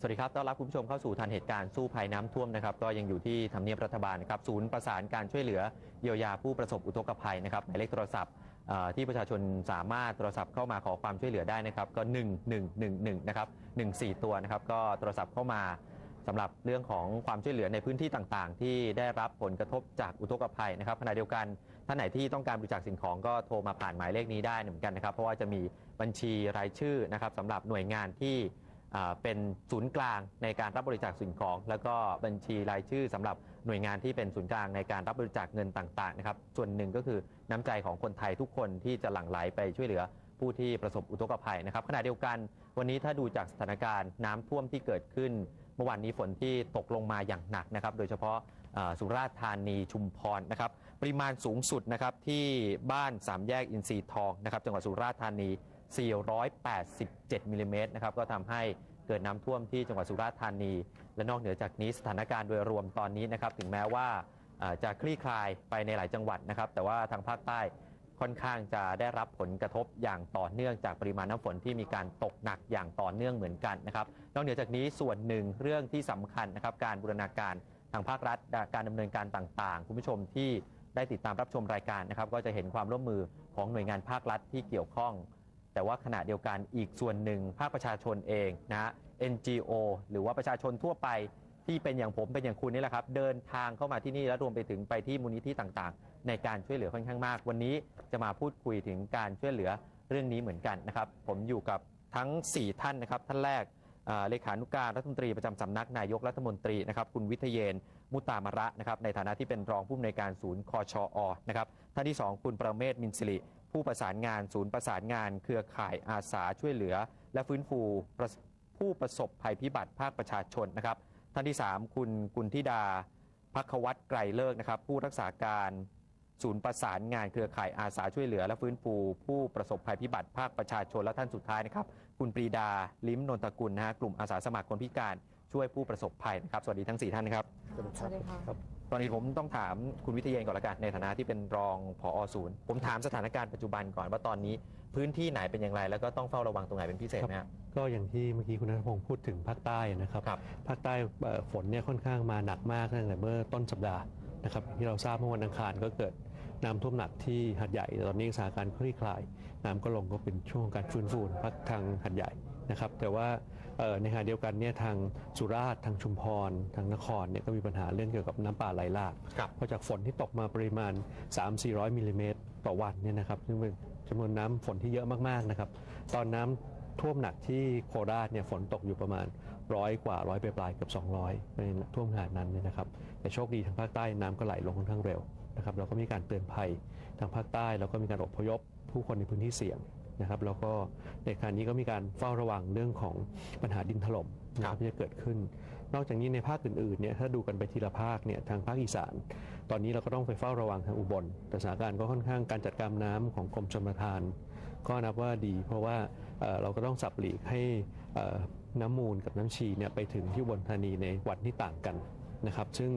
สวัสดีครับ ต้อนรับคุณผู้ชมเข้าสู่ทันเหตุการณ์สู้ภัยน้ำท่วมนะครับ ก็ยังอยู่ที่ทำเนียบรัฐบาลนะครับ ศูนย์ประสานการช่วยเหลือเยียวยาผู้ประสบอุทกภัยนะครับ หมายเลขโทรศัพท์ที่ประชาชนสามารถโทรศัพท์เข้ามาขอความช่วยเหลือได้นะครับ ก็ 1111นะครับ14 ตัวนะครับ ก็โทรศัพท์เข้ามาสำหรับเรื่องของความช่วยเหลือในพื้นที่ต่างๆ ที่ได้รับผลกระทบจากอุทกภัยนะครับขณะเดียวกันท่านไหนที่ต้องการบริจาคสิ่งของก็โทรมาผ่านหมายเลขนี้ได้เหมือนกันนะครับ เพราะว่าจะมีบัญชีรายชื่อนะครับสำหรับหน่วยงานที่ เป็นศูนย์กลางในการรับบริจาคสิ่งของ แล้วก็บัญชีรายชื่อสำหรับหน่วยงานที่เป็นศูนย์กลางในการรับบริจาคเงินต่างๆนะครับส่วนหนึ่งก็คือน้ำใจของคนไทยทุกคนที่จะหลั่งไหลไปช่วยเหลือผู้ที่ประสบอุทกภัยนะครับขณะเดียวกันวันนี้ถ้าดูจากสถานการณ์น้ำท่วมที่เกิดขึ้น เมื่อวานนี้ฝนที่ตกลงมาอย่างหนักนะครับ โดยเฉพาะสุราษฎร์ธานีชุมพรนะครับปริมาณสูงสุดนะครับที่บ้านสามแยกอินทรีทองนะครับจังหวัดสุราษฎร์ธานี 487มิลลิเมตรนะครับก็ทำให้ เกิดน้ำท่วมที่จังหวัดสุราษฎร์ธานี และนอกเหนือจากนี้สถานการณ์โดยรวมตอนนี้นะครับถึงแม้ว่าจะคลี่คลายไปในหลายจังหวัดนะครับ แต่ว่าทางภาคใต้ค่อนข้างจะได้รับผลกระทบอย่างต่อเนื่องจากปริมาณน้ำฝนที่มีการตกหนักอย่างต่อเนื่องเหมือนกันนะครับ นอกเหนือจากนี้ส่วนหนึ่งเรื่องที่สำคัญนะครับการบูรณาการทางภาครัฐการดำเนินการต่างๆ คุณผู้ชมที่ได้ติดตามรับชมรายการนะครับ ก็จะเห็นความร่วมมือของหน่วยงานภาครัฐที่เกี่ยวข้อง แต่ว่าขณะเดียวกันอีกส่วนหนึ่งภาคประชาชนเองนะฮะ NGO หรือว่าประชาชนทั่วไปที่เป็นอย่างผมเป็นอย่างคุณนี่แหละครับ เดินทางเข้ามาที่นี่และรวมไปถึงไปที่มูลนิธิต่างๆ ในการช่วยเหลือค่อนข้างมาก วันนี้จะมาพูดคุยถึงการช่วยเหลือเรื่องนี้เหมือนกันนะครับ ผมอยู่กับทั้ง 4 ท่านนะครับ ท่านแรกเลขานุการรัฐมนตรีประจำสำนักนายกรัฐมนตรีนะครับคุณวิทยเยนมุตตามระนะครับในฐานะที่เป็นรองผู้อำนวยการศูนย์คอชอนะครับท่านที่ 2 คุณประเมศมินสิริ ผู้ประสานงานศูนย์ประสานงาน เครือข่ายอาสาช่วยเหลือ และฟื้นฟูประผู้ประสบภัยพิบัติภาคประชาชนนะครับ ท่านที่ 3 คุณกุลธิดาพักวัตรไกรเลิกนะครับ ผู้รักษาการศูนย์ประสานงานเครือข่ายอาสาช่วยเหลือ และฟื้นฟู ผู้ประสบภัยพิบัติภาคประชาชนและท่านสุดท้ายนะครับ คุณปรีดาลิ้มนนทกุลนะฮะกลุ่มอาสาสมัครคนพิการช่วยผู้ประสบภัยนะครับ สวัสดีทั้ง 4 ท่านนะครับ สวัสดีค่ะครับ ตอนนี้ผมต้องถามคุณวิทยเยนก่อนละกันในฐานะที่เป็นรองผอศูนย์ ผมถามสถานการณ์ปัจจุบันก่อนว่าตอนนี้พื้นที่ไหนเป็นอย่างไร แล้วก็ต้องเฝ้าระวังตรงไหนเป็นพิเศษไหมฮะก็อย่างที่เมื่อกี้คุณนัทพงศ์พูดถึงภาคใต้นะครับครับ ภาคใต้เอ่อฝนเนี่ยค่อนข้างมาหนักมากตั้งแต่เมื่อต้นสัปดาห์นะครับที่เราทราบเมื่อวันอังคารก็เกิดน้ำท่วมหนักที่หัดใหญ่แต่ตอนนี้สถานการณ์คลี่คลายน้ำก็ลงก็เป็นช่วงของการฟื้นฟูพักทางหัดใหญ่ นะครับแต่ว่าเอ่อในขณะเดียวกันเนี่ยทางสุราษฎร์ทางชุมพร ทางนครเนี่ยก็มีปัญหาเรื่องเกี่ยวกับน้ำป่าไหลหลากครับเพราะจากฝนที่ตกมาปริมาณ 3-400มิลลิเมตรต่อวันเนี่ยนะครับซึ่งเป็นจำนวนน้ำฝนที่เยอะมากๆนะครับตอนน้ำท่วมหนักที่โคราชเนี่ยฝนตกอยู่ประมาณร้อยกว่าร้อยปลายๆเกือบ200ในท่วมขนาดนั้นเนี่ยนะครับแต่โชคดีทางภาคใต้น้ำก็ไหลลงค่อนข้างเร็วนะครับเราก็มีการเตือนภัยทางภาคใต้แล้วก็มีการอพยพผู้คนในพื้นที่เสี่ยง นะครับแล้วก็ในขณะนี้ก็มีการเฝ้าระวังเรื่องของปัญหาดินถล่มนะคครัรับบที่จะเกิดขึ้น นอกจากนี้ในภาคอื่นๆเนี่ยถ้าดูกันไปทีละภาคเนี่ยทางภาคอีสาน ตอนนี้เราก็ต้องไปเฝ้าระวังทางอุบลแต่สถานการณ์ก็ค่อนข้างการจัดการน้ำของกรมชลประทาน ก็นับว่าดี เพราะว่าเอ่อเราก็ต้องสับหลีกให้เอ่อน้ำมูลกับน้ำชีเนี่ยไปถึงที่อุบลธานีในวันที่ต่างกัน นะครับซึ่ง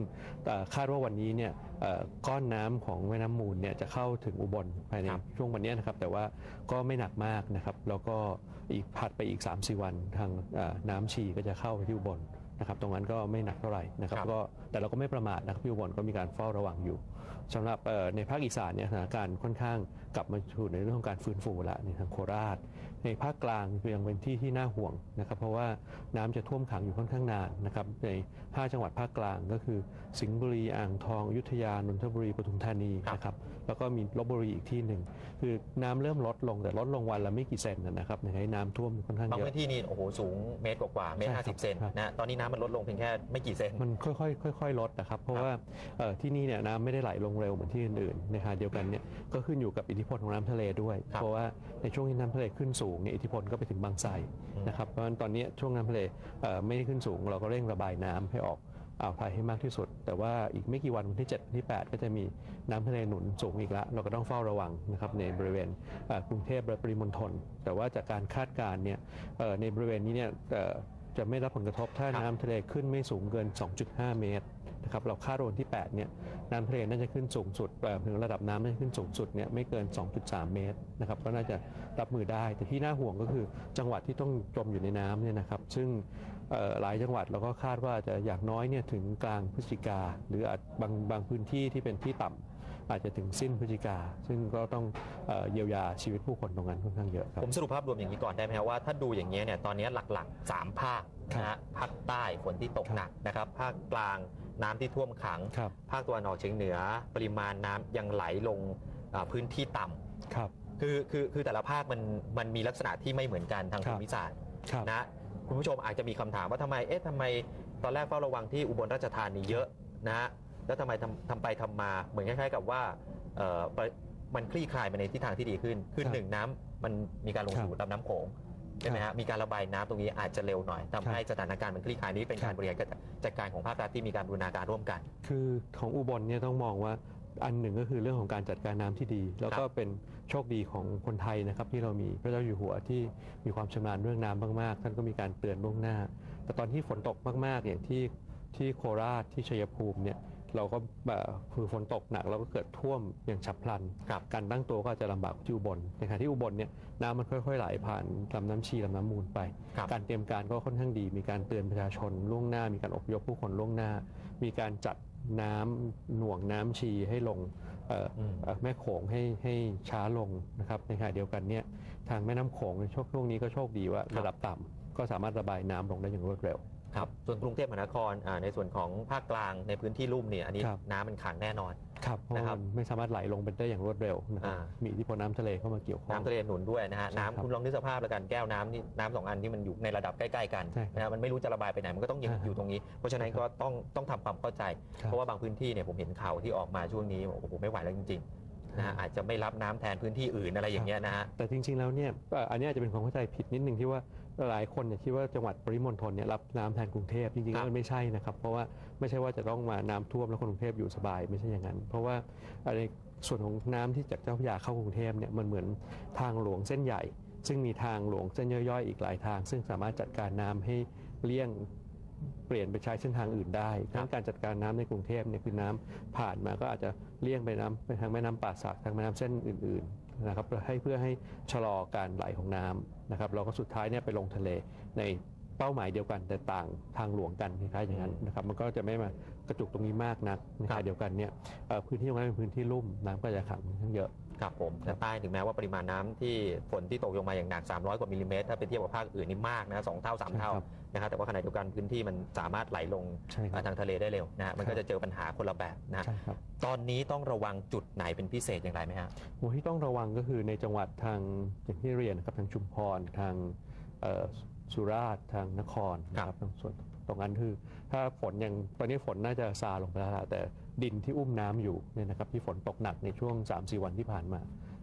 เอ่อคาดว่าวันนี้เนี่ยเอ่อก้อนน้ำของแม่น้ำมูลเนี่ยจะเข้าถึงอุบลภายในครับช่วงวันนี้นะครับแต่ว่าก็ไม่หนักมากนะครับแล้วก็อีกผัดไปอีก3-4วันทางเอ่อน้ำชีก็จะเข้าไปที่อุบลนะครับตรงนั้นก็ไม่หนักเท่าไหร่นะครับครับก็แต่เราก็ไม่ประมาทนะครับที่อุบลก็มีการเฝ้าระวังอยู่ สำหรับเอ่อในภาคอีสานเนี่ยสถานการณ์ค่อนข้างกลับมาสู่ในเรื่องของการฟื้นฟูแล้วในทางโคราช ในภาคกลางยังเป็นที่ที่น่าห่วงนะครับเพราะว่าน้ำจะท่วมขังอยู่ค่อนข้างนานนะครับใน 5 จังหวัดภาคกลางก็คือ สิงห์บุรีอ่างทองอยุธยานนทบุรีปทุมธานีครับนะครับแล้วก็มีลบบุรีอีกที่หนึ่งคือน้ำเริ่มลดลงแต่ลดลงวันละไม่กี่เซนนะครับในให้น้ำท่วมค่อนข้างบางเยอะพื้นที่นี่โอ้โหสูงเมตรกว่าๆเมตรใช่ห้าครัสิบบเซนครับนะตอนนี้น้ำมันลดลงเพียงแค่ไม่กี่เซนมันค่อยๆค่อย ๆ ลดนะครับเพราะว่าเอ่อที่นี่เนี่ยน้ำไม่ได้ไหลลงเร็วเหมือนที่อื่นๆในขณะเดียวกันเนี่ยก็ขึ้นอยู่กับอิทธิพลของน้ำทะเลด้วยครับเพราะว่าในช่วงที่น้ำทะเลขึ้นสูงเนี่ยอิทธิพลก็ไปถึงบางไทรอืมนะครับเพราะฉะนั้นตอนนี้ช่วงน้ำทะเลเอ่อไม่ได้ขึ้นสูง เราก็เร่งระบายน้ำให้ออกอ่าวไทยให้มากที่สุด แต่ว่าอีกไม่กี่วันวันที่7วันที่ 8 ก็จะมีน้ำทะเลหนุนสูงอีกแล้วเราก็ต้องเฝ้าระวังนะครับในบริเวณเอ่อกรุงเทพและปริมณฑลแต่ว่าจากการคาดการณ์เนี่ยเอ่อในบริเวณนี้เนี่ยเอ่อจะไม่รับผลกระทบถ้าครับน้ำทะเลขึ้นไม่สูงเกิน 2.5 เมตร นะครับเราคาดว่าวันที่8เนี่ยน้ำทะเลน่าจะขึ้นสูงสุดแบบถึงระดับน้ำน่าจะขึ้นสูงสุดเนี่ยไม่เกิน 2.3 เมตรนะครับก็น่าจะรับมือได้ แต่ที่น่าห่วงก็คือจังหวัดที่ต้องจมอยู่ในน้ำเนี่ยนะครับซึ่งหลายจังหวัดเราก็คาดว่าจะอย่างน้อยเนี่ยถึงกลางพฤศจิกาหรืออาจบางบางพื้นที่ที่เป็นที่ต่ำ อาจจะถึงสิ้นพฤศจิกา ซึ่งก็ต้องเอ่อเยียวยาชีวิตผู้คนตรงนั้นค่อนข้างเยอะครับผมสรุปภาพรวมอย่างนี้ก่อนได้ไหมครับว่าถ้าดูอย่างนี้ยเนี่ยตอนนี้หลักๆ 3 ภาคนะฮะภาคใต้ฝนที่ตกหนักนะครับ ภาคกลางน้ำที่ท่วมขังครับภาคตะวันออกเฉียงเหนือ ปริมาณน้ำยังไหลลงอ่าพื้นที่ต่ำครับคือคือคือแต่ละภาคมันมันมีลักษณะที่ไม่เหมือนกันทางครัภูบมิศาสตร์ครับนะคุณผู้ชมอาจจะมีคำถามว่าทำไมเอ๊ะทำไมตอนแรกเฝ้าระวังที่อุบลราชธานีเยอะนะฮะ แล้วทำไมทำทำไปทำมาเหมือนคล้ายๆกับว่าเอ่อประมันคลี่คลายไปในทิศทางที่ดีขึ้น คือครับหนึ่งน้ำมันมีการลงครับสู่ลำน้ำโขงใช่ไหมฮะมีการระบายน้ำตรงนี้อาจจะเร็วหน่อยทำให้สถานการณ์มันคลี่คลายนี้เป็นครัการบ บริหารจัดการของภาครัฐที่มีการบูรณาการร่วมกัน คือของอุบลเนี่ยต้องมองว่าอันหนึ่งก็คือเรื่องของการจัดการน้ำที่ดี แล้วก็เป็นโชคดีของคนไทยนะครับที่เรามีพระเจ้าอยู่หัวที่มีความชำนาญเรื่องน้ำมากๆ ท่านก็มีการเตือนล่วงหน้า แต่ตอนที่ฝนตกมากๆอย่างที่ ที่โคราชที่ชัยภูมิเนี่ยเราก็แบบคือฝนตกหนักแล้วก็เกิดท่วมอย่างฉับพลันครับการตั้งตัวก็อาจจะลำบากที่อุบลในขณะที่อุบลเนี่ยน้ำมันค่อยๆไหลผ่านลำน้ำชีลำน้ำมูลไปครับการเตรียมการก็ค่อนข้างดี มีการเตือนประชาชนล่วงหน้า มีการอพยพผู้คนล่วงหน้า มีการจัดน้ำหน่วงน้ำชีให้ลงเอ่ออืมเอ่อแม่โขงให้ให้ช้าลงนะครับในขณะเดียวกันเนี่ยทางแม่น้ำโขงในช่วงช่วงนี้ก็โชคดีว่าระดับต่ำก็สามารถระบายน้ำลงได้อย่างรวดเร็ว ครับส่วนกรุงเทพมหานครอ่าในส่วนของภาคกลางในพื้นที่ลุ่มเนี่ยอันนี้ครับ น้ำมันขังแน่นอน ครับเพราะนะว่าครับ มันไม่สามารถไหลลงไปได้อย่างรวดเร็วนะครับอ่า มีอิทธิพลน้ำทะเลเข้ามาเกี่ยวข้อง น้ำทะเลหนุนด้วยนะฮะใช่ครับน้ำคุณลองนึกสภาพแล้วกันแก้วน้ำนี่น้ำสองอันที่มันอยู่ในระดับใกล้ๆกันใช่ครับนะฮะมันไม่รู้จะระบายไปไหนมันก็ต้องอยู่อ่าฮะอยู่ตรงนี้ เพราะฉะนั้นก็ต้องต้องทำความเข้าใจ ครับ เพราะว่าบางพื้นที่เนี่ยผมเห็นข่าวที่ออกมาช่วงนี้โอ้โหไม่ไหวแล้วจริงๆนะฮะอาจจะไม่รับน้ำแทนพื้นที่อื่นอะไรอย่างเงี้ยนะฮะ แต่จริงๆแล้วเนี่ยเอ่ออันนี้อาจจะเป็นความเข้าใจผิดนิดนึงที่ว่า หลายคนเนี่ยคิดว่าจังหวัดปริมณฑลเนี่ยรับน้ำแทนกรุงเทพจริงๆแล้วมันไม่ใช่นะครับ เพราะว่าไม่ใช่ว่าจะต้องมาน้ำท่วมแล้วคนกรุงเทพอยู่สบายไม่ใช่อย่างนั้น เพราะว่าในส่วนของน้ำที่จากเจ้าพระยาเข้ากรุงเทพเนี่ยมันเหมือนทางหลวงเส้นใหญ่ ซึ่งมีทางหลวงเส้นย่อยๆ อีกหลายทาง ซึ่งสามารถจัดการน้ำให้เลี่ยงเปลี่ยนไปใช้เส้นทางอื่นได้ดังนั้นการจัดการน้ำในกรุงเทพเนี่ยคือน้ำผ่านมาก็อาจจะเลี่ยงไปน้ำไปทางแม่น้ำป่าสักทางแม่น้ำเส้นอื่นๆ นะครับให้เพื่อให้ชะลอการไหลของน้ำนะครับแล้วก็สุดท้ายเนี่ยไปลงทะเลใน เป้าหมายเดียวกันแต่ต่างทางหลวงกันคล้ายๆอย่างนั้นนะครับมันก็จะไม่มากระจุกตรงนี้มากนักในขณะเดียวกันเนี่ยเอ่อพื้นที่ตรงนั้นเป็นพื้นที่ลุ่มน้ำก็จะขังค่อนข้างเยอะครับผมแต่ใต้ถึงแม้ว่าปริมาณน้ำที่ฝนที่ตกลงมาอย่างหนัก 300 กว่ามิลลิเมตรถ้าไปเทียบกับภาคอื่นนี่มากนะสองเท่าสามเท่าใช่ครับนะครับแต่ว่าขณะเดียวกันพื้นที่มันสามารถไหลลงใช่ครับทางทะเลได้เร็วนะฮะมันครัก็บจะเจอปัญหาคนละแบบนะใช่ครับตอนนี้ต้องระวังจุดไหนเป็นพิเศษอย่างไรไหมฮะโอ้ที่ต้องระวังก็คือในจังหวัดทางอย่างที่เรียนนะครับทางชุมพรทางเอ่อ สุราษฎร์ทางนครนะครับทางส่วนตรงนั้นคือถ้าฝนยังตอนนี้ฝนน่าจะซาลงไปแล้วล่ะแต่ดินที่อุ้มน้ำอยู่เนี่ยนะครับที่ฝนตกหนักในช่วง 3-4 วันที่ผ่านมา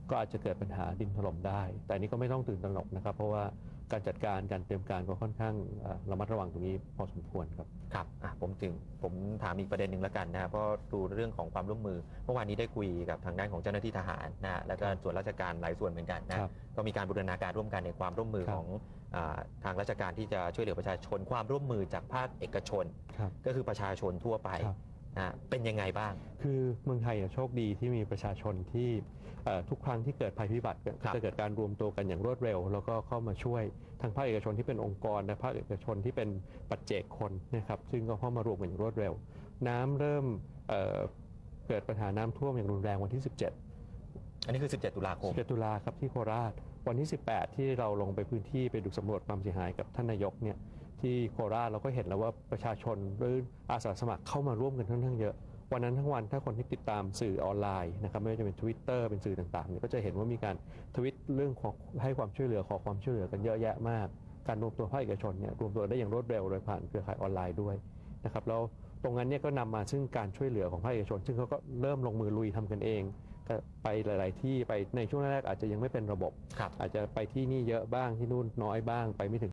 ก็อาจจะเกิดปัญหาดินถล่มได้ แต่อันนี้ก็ไม่ต้องตื่นตระหนกนะครับ เพราะว่า การจัดการการเตรียมการก็ค่อนข้างเอ่อระมัดระวังตรงนี้พอสมควรครับครับอะผมถึงผมถามอีกประเด็นหนึ่งแล้วกันนะเพราะดูเรื่องของความร่วมมือ เมื่อวานนี้ได้คุยกับทางด้านของเจ้าหน้าที่ทหารนะฮะแล้วก็ครับส่วนราชการหลายส่วนเหมือนกันนะครับก็มีการบูรณาการร่วมกันในความร่วมมือครับของอาทางราชการที่จะช่วยเหลือประชาชนความร่วมมือจากภาคเอกชนครับก็คือประชาชนทั่วไป ครับนะฮะเป็นยังไงบ้าง คือเมืองไทยเนี่ยโชคดีที่มีประชาชนที่เอ่อทุกครั้งที่เกิดภัยพิบัติก็ครับจะเกิดการรวมตัวกันอย่างรวดเร็ว แล้วก็เข้ามาช่วยทางภาคเอกชนที่เป็นองค์กรและภาคเอกชนที่เป็นปัจเจกคนนะครับซึ่งก็เข้ามารวมกันอย่างรวดเร็ว น้ำเริ่มเอ่อเกิดปัญหาน้ำท่วมอย่างรุนแรงวันที่ 17 อันนี้คือ 17 ตุลาคม 11ตุลาครับที่โคราช วันที่ 18 ที่เราลงไปพื้นที่ไปดูสำรวจความเสียหายกับท่านนายกเนี่ย ที่โคราชเราก็เห็นแล้วว่าประชาชนหรืออาสาสมัครเข้ามาร่วมกันค่อนข้างเยอะ วันนั้นทั้งวันถ้าคนที่ติดตามสื่อออนไลน์นะครับไม่ว่าจะเป็น Twitter เป็นสื่อต่างๆเนี่ยก็จะเห็นว่ามีการทวิตเรื่องของให้ความช่วยเหลือขอความช่วยเหลือกันเยอะแยะมาก การรวมตัวภาคเอกชนเนี่ยรวมตัวได้อย่างรวดเร็วโดยผ่านเครือข่ายออนไลน์ด้วยนะครับแล้วตรงนั้นเนี่ยก็นำมาซึ่งการช่วยเหลือของภาคเอกชน ซึ่งเขาก็เริ่มลงมือลุยทำกันเองก็ไปหลาย ๆ ที่ไปในช่วงแรกๆอาจจะยังไม่เป็นระบบครับอาจจะไปที่นี่เยอะบ้างที่นู่นน้อยบ้างไปไม่ถึง